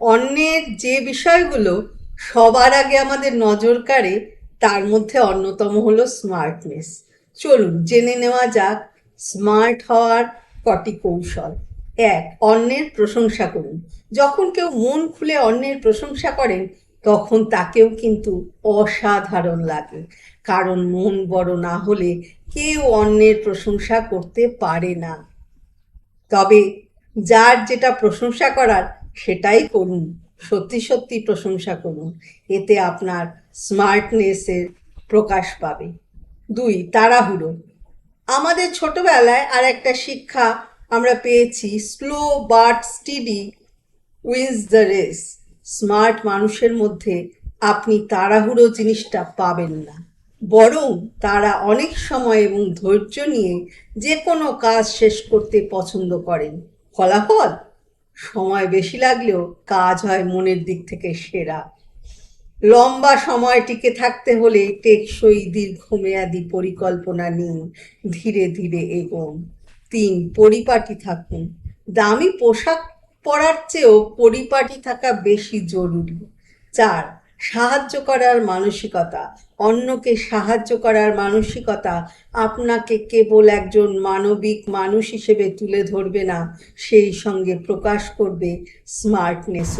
অন্যের যে বিষয়গুলো সবার আগে আমাদের নজর কাড়ে, তার মধ্যে অন্যতম হলো স্মার্টনেস চলুন, জেনে নেওয়া যাক স্মার্ট হওয়ার কটি কৌশল। এক, অন্যের প্রশংসা করুন। যখন কেউ মন খুলে অন্যের প্রশংসা করেন, তখন তাকেও কিন্তু অসাধারণ লাগে। কারণ মন বড় না হলে কেউ অন্যের প্রশংসা করতে পারে না। তবে যার যেটা প্রশংসা করার সেটাই করুন, সত্যি সত্যি প্রশংসা করুন, এতে আপনার স্মার্টনেসের প্রকাশ পাবে। দুই, তাড়াহুড়ো। আমাদের ছোটবেলায় আর একটা শিক্ষা আমরা পেয়েছি slow but steady wins the race smart মানুষের মধ্যে আপনি তাড়াহুড়ো জিনিসটা পাবেন না। বরং তারা অনেক সময় এবং ধৈর্য নিয়ে যে কোনো কাজ শেষ করতে পছন্দ করেন। ফলাফল? সময় বেশি লাগলেও কাজ হয় মনের দিক থেকে সেরা। লম্বা সময় টিকে থাকতে হলে টেকসই দীর্ঘমেয়াদী পরিকল্পনা নিন, ধীরে ধীরে এগোন। তিন, পরিপাটি থাকুন। দামি পোশাক পরার চেয়েও পরিপাটি থাকা বেশি জরুরি। চার সাহায্য করার মানসিকতা, অন্যকে সাহায্য করার মানসিকতা আপনাকে কেবল একজন মানবিক মানুষ হিসেবে তুলে ধরবে না, সেই সঙ্গে প্রকাশ করবে স্মার্টনেসও